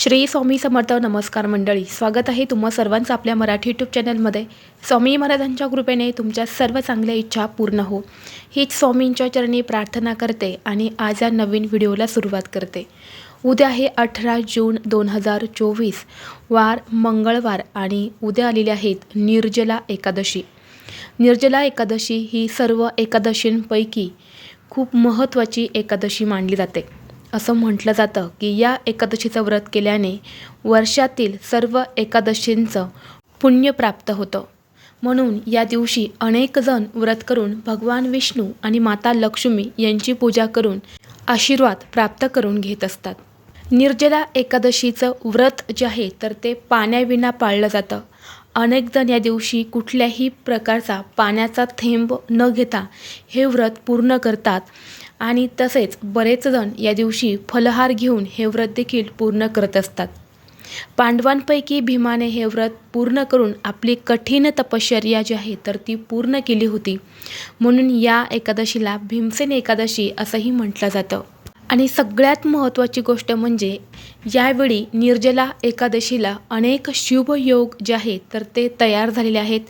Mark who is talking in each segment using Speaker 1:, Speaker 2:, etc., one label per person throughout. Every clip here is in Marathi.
Speaker 1: श्री स्वामी समर्थ नमस्कार मंडळी स्वागत आहे तुम्हा सर्वांचं आपल्या मराठी यूट्यूब चॅनलमध्ये स्वामी महाराजांच्या कृपेने तुमच्या सर्व चांगल्या इच्छा पूर्ण हो. हीच स्वामींच्या चरणी प्रार्थना करते आणि आज या नवीन व्हिडिओला सुरुवात करते. उद्या आहे अठरा जून दोन हजार चोवीस वार मंगळवार आणि उद्या आलेले आहेत निर्जला एकादशी. निर्जला एकादशी ही सर्व एकादशींपैकी खूप महत्त्वाची एकादशी मानली जाते. असं म्हटलं जातं की या एकादशीचं व्रत केल्याने वर्षातील सर्व एकादशींचं पुण्य प्राप्त होतं. म्हणून या दिवशी अनेक जण व्रत करून भगवान विष्णू आणि माता लक्ष्मी यांची पूजा करून आशीर्वाद प्राप्त करून घेत असतात. निर्जला एकादशीचं व्रत जे आहे तर ते पाण्याविना पाळलं जातं. अनेक जण या दिवशी कुठल्याही प्रकारचा पाण्याचा थेंब न घेता हे व्रत पूर्ण करतात. आणि तसेच बरेच जण या दिवशी फलहार घेऊन हे व्रत देखील पूर्ण करत असतात. पांडवांपैकी भीमाने हे व्रत पूर्ण करून आपली कठीण तपश्चर्या जी आहे तर ती पूर्ण केली होती. म्हणून या एकादशीला भीमसेन एकादशी असंही म्हटलं जातं. आणि सगळ्यात महत्त्वाची गोष्ट म्हणजे यावेळी निर्जला एकादशीला अनेक शुभ योग जे आहेत तर ते तयार झालेले आहेत.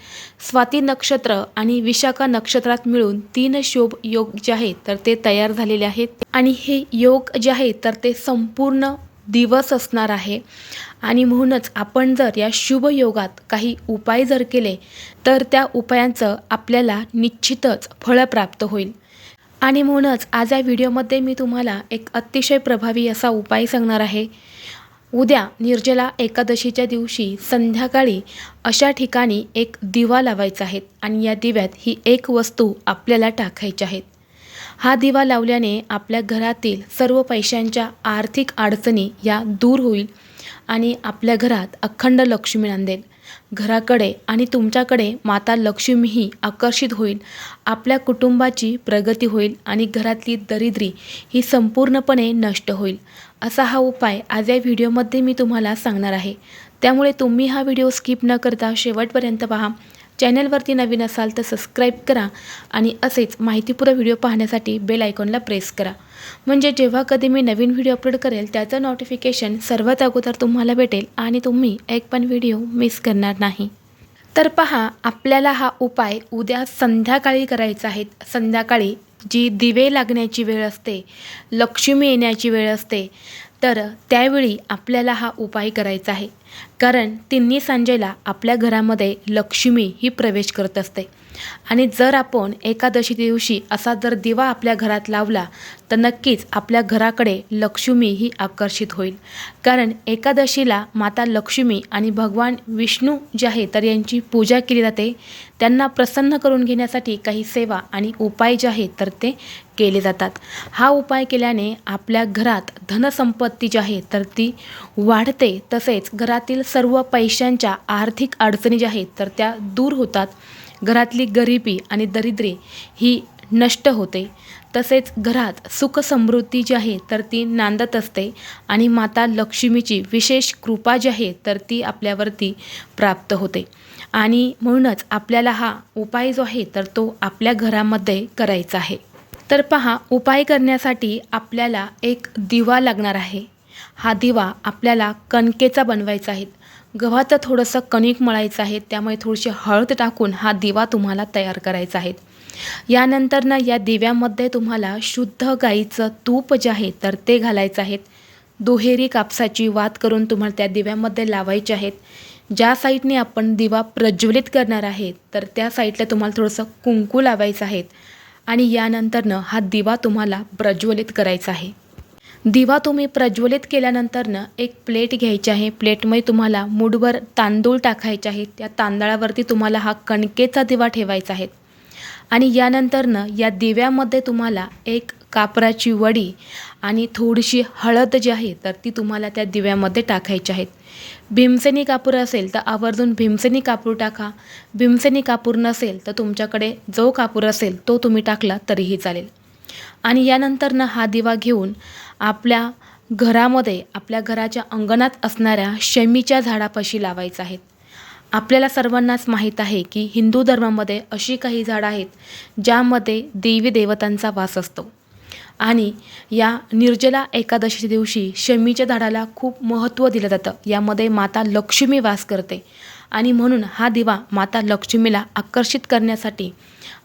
Speaker 1: स्वाती नक्षत्र आणि विशाखा नक्षत्रात मिळून तीन शुभ योग जे आहेत तर ते तयार झालेले आहेत. आणि हे योग जे आहेत तर ते संपूर्ण दिवस असणार आहे. आणि म्हणूनच आपण जर या शुभ योगात काही उपाय जर केले तर त्या उपायांचं आपल्याला निश्चितच फळ प्राप्त होईल. आणि म्हणूनच आज या व्हिडिओमध्ये मी तुम्हाला एक अतिशय प्रभावी असा उपाय सांगणार आहे. उद्या निर्जला एकादशीच्या दिवशी संध्याकाळी अशा ठिकाणी एक दिवा लावायचा आहे आणि या दिव्यात ही एक वस्तू आपल्याला टाकायची आहेत हा दिवा लावल्याने आपल्या घरातील सर्व पैशांच्या आर्थिक अडचणी या दूर होईल आणि आपल्या घरात अखंड लक्ष्मी नांदेल. घराकडे आणि तुमच्याकडे माता लक्ष्मीही आकर्षित होईल. आपल्या कुटुंबाची प्रगती होईल आणि घरातली दरिद्री ही संपूर्णपणे नष्ट होईल. असा हा उपाय आज या व्हिडिओमध्ये मी तुम्हाला सांगणार आहे. त्यामुळे तुम्ही हा व्हिडिओ स्किप न करता शेवटपर्यंत पहा. चॅनलवरती नवीन असाल तर सबस्क्राईब करा आणि असेच माहितीपूर्ण व्हिडिओ पाहण्यासाठी बेल आयकॉनला प्रेस करा. म्हणजे जेव्हा कधी मी नवीन व्हिडिओ अपलोड करेल त्याचं नोटिफिकेशन सर्वात अगोदर तुम्हाला भेटेल आणि तुम्ही एक पण व्हिडिओ मिस करणार नाही. तर पहा आपल्याला हा उपाय उद्या संध्याकाळी करायचा आहे. संध्याकाळी जी दिवे लागण्याची वेळ असते लक्ष्मी येण्याची वेळ असते तर त्यावेळी आपल्याला हा उपाय करायचा आहे. कारण तिन्ही सांजेला आपल्या घरामध्ये लक्ष्मी ही प्रवेश करत असते. आणि जर आपण एकादशी दिवशी असा जर दिवा आपल्या घरात लावला तर नक्कीच आपल्या घराकडे लक्ष्मी ही आकर्षित होईल. कारण एकादशीला माता लक्ष्मी आणि भगवान विष्णू जे आहे तर यांची पूजा केली जाते. त्यांना प्रसन्न करून घेण्यासाठी काही सेवा आणि उपाय जे आहेत तर ते केले जातात. हा उपाय केल्याने आपल्या घरात धनसंपत्ती जी आहे तर ती वाढते. तसेच घरात घरातील सर्व पैशांच्या आर्थिक अडचणी ज्या आहेत तर त्या दूर होतात. घरातली गरिबी आणि दरिद्री ही नष्ट होते. तसेच घरात सुख समृद्धी जी आहे तर ती नांदत असते आणि माता लक्ष्मीची विशेष कृपा जी आहे तर ती आपल्यावरती प्राप्त होते. आणि म्हणूनच आपल्याला हा उपाय जो आहे तर तो आपल्या घरामध्ये करायचा आहे. तर पहा उपाय करण्यासाठी आपल्याला एक दिवा लागणार आहे. हा दिवा आपल्याला कणकेचा बनवायचा आहे. गव्हाचं थोडंसं कणिक मळायचं आहे त्यामुळे थोडीशी हळद टाकून हा दिवा तुम्हाला तयार करायचा आहे. यानंतर ना या दिव्यामध्ये तुम्हाला शुद्ध गाईचं तूप जे आहे तर ते घालायचं आहे. दुहेरी कापसाची वात करून तुम्हाला त्या दिव्यामध्ये लावायचे आहेत. ज्या साईडने आपण दिवा प्रज्वलित करणार आहे तर त्या साईडला तुम्हाला थोडंसं कुंकू लावायचं आहे. आणि यानंतरनं हा दिवा तुम्हाला प्रज्वलित करायचा आहे. दिवा तुम्ही प्रज्वलित केल्यानंतरनं एक प्लेट घ्यायची आहे. प्लेटमध्ये तुम्हाला मुठभर तांदूळ टाकायचे आहेत. त्या तांदळावरती तुम्हाला हा कणकेचा दिवा ठेवायचा आहे. आणि यानंतरनं या दिव्यामध्ये तुम्हाला एक कापराची वडी आणि थोडीशी हळद जी आहे तर ती तुम्हाला त्या दिव्यामध्ये टाकायची आहेत. भीमसेनी कापूर असेल तर आवर्जून भीमसेनी कापूर टाका. भीमसेनी कापूर नसेल तर तुमच्याकडे जो कापूर असेल तो तुम्ही टाकला तरीही चालेल. आणि यानंतरनं हा दिवा घेऊन आपल्या घरामध्ये आपल्या घराच्या अंगणात असणाऱ्या शमीच्या झाडापाशी लावायचा आहेत आपल्याला सर्वांनाच माहीत आहे की हिंदू धर्मामध्ये अशी काही झाडं आहेत ज्यामध्ये देवी देवतांचा वास असतो. आणि या निर्जला एकादशीच्या दिवशी शमीच्या झाडाला खूप महत्त्व दिलं जातं. यामध्ये माता लक्ष्मी वास करते. आणि म्हणून हा दिवा माता लक्ष्मीला आकर्षित करण्यासाठी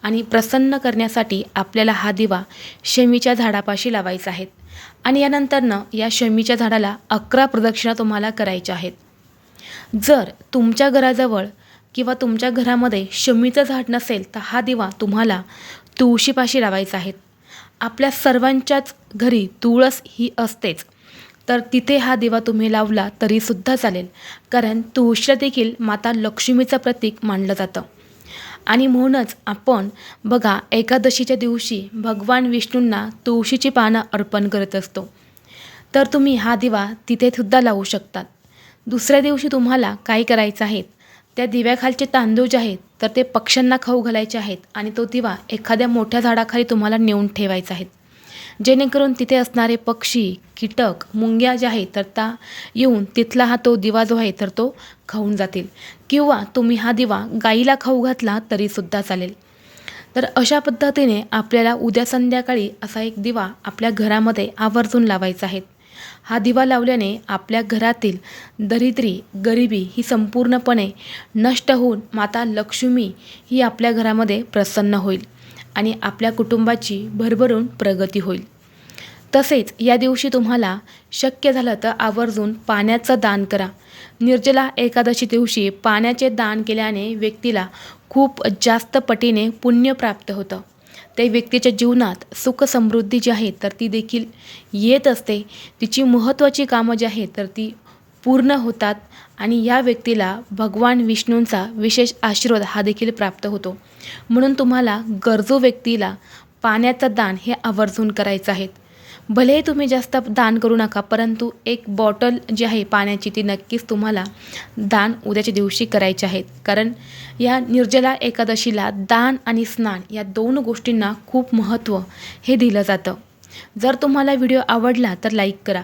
Speaker 1: आणि प्रसन्न करण्यासाठी आपल्याला हा दिवा शमीच्या झाडापाशी लावायचा आहे. आणि यानंतरनं या शमीच्या झाडाला अकरा प्रदक्षिणा तुम्हाला करायच्या आहेत. जर तुमच्या घराजवळ किंवा तुमच्या घरामध्ये शमीचं झाड नसेल तर हा दिवा तुम्हाला तुळशीपाशी लावायचा आहे. आपल्या सर्वांच्याच घरी तुळस ही असतेच. तर तिथे हा दिवा तुम्ही लावला तरीसुद्धा चालेल. कारण तुळशीला देखील माता लक्ष्मीचं प्रतीक मानलं जातं. आणि म्हणूनच आपण बघा एकादशीच्या दिवशी भगवान विष्णूंना तुळशीची पानं अर्पण करत असतो. तर तुम्ही हा दिवा तिथे सुद्धा लावू शकतात. दुसऱ्या दिवशी तुम्हाला काय करायचं आहे? त्या दिव्याखालचे तांदूळ जे आहेत तर ते पक्ष्यांना खाऊ घालायचे आहेत आणि तो दिवा एखाद्या मोठ्या झाडाखाली तुम्हाला नेऊन ठेवायचा आहे. जेणेकरून तिथे असणारे पक्षी कीटक मुंग्या ज्या आहेत तर त्या येऊन तिथला हा तो दिवा जो आहे तर तो खाऊन जातील. किंवा तुम्ही हा दिवा गाईला खाऊ घातला तरीसुद्धा चालेल. तर अशा पद्धतीने आपल्याला उद्या संध्याकाळी असा एक दिवा आपल्या घरामध्ये आवर्जून लावायचा आहे. हा दिवा लावल्याने आपल्या घरातील दरिद्री गरिबी ही संपूर्णपणे नष्ट होऊन माता लक्ष्मी ही आपल्या घरामध्ये प्रसन्न होईल. आणि आपल्या कुटुंबाची भरभरून प्रगती होईल. तसेच या दिवशी तुम्हाला शक्य झालं तर आवर्जून पाण्याचं दान करा. निर्जला एकादशी दिवशी पाण्याचे दान केल्याने व्यक्तीला खूप जास्त पटीने पुण्य प्राप्त होतं. ते व्यक्तीच्या जीवनात सुख समृद्धी जी आहे तर ती देखील येत असते. तिची महत्त्वाची कामं जी आहेत तर ती पूर्ण होतात आणि या व्यक्तीला भगवान विष्णूंचा विशेष आशीर्वाद हा देखील प्राप्त होतो. म्हणून तुम्हाला गरजू व्यक्तीला पाण्याचं दान हे आवर्जून करायचं आहे. भलेही तुम्ही जास्त दान करू नका परंतु एक बॉटल जी आहे पाण्याची ती नक्कीच तुम्हाला दान उद्याच्या दिवशी करायचे आहेत कारण या निर्जला एकादशीला दान आणि स्नान या दोन गोष्टींना खूप महत्त्व हे दिलं जातं. जर तुम्हाला व्हिडिओ आवडला तर लाईक करा.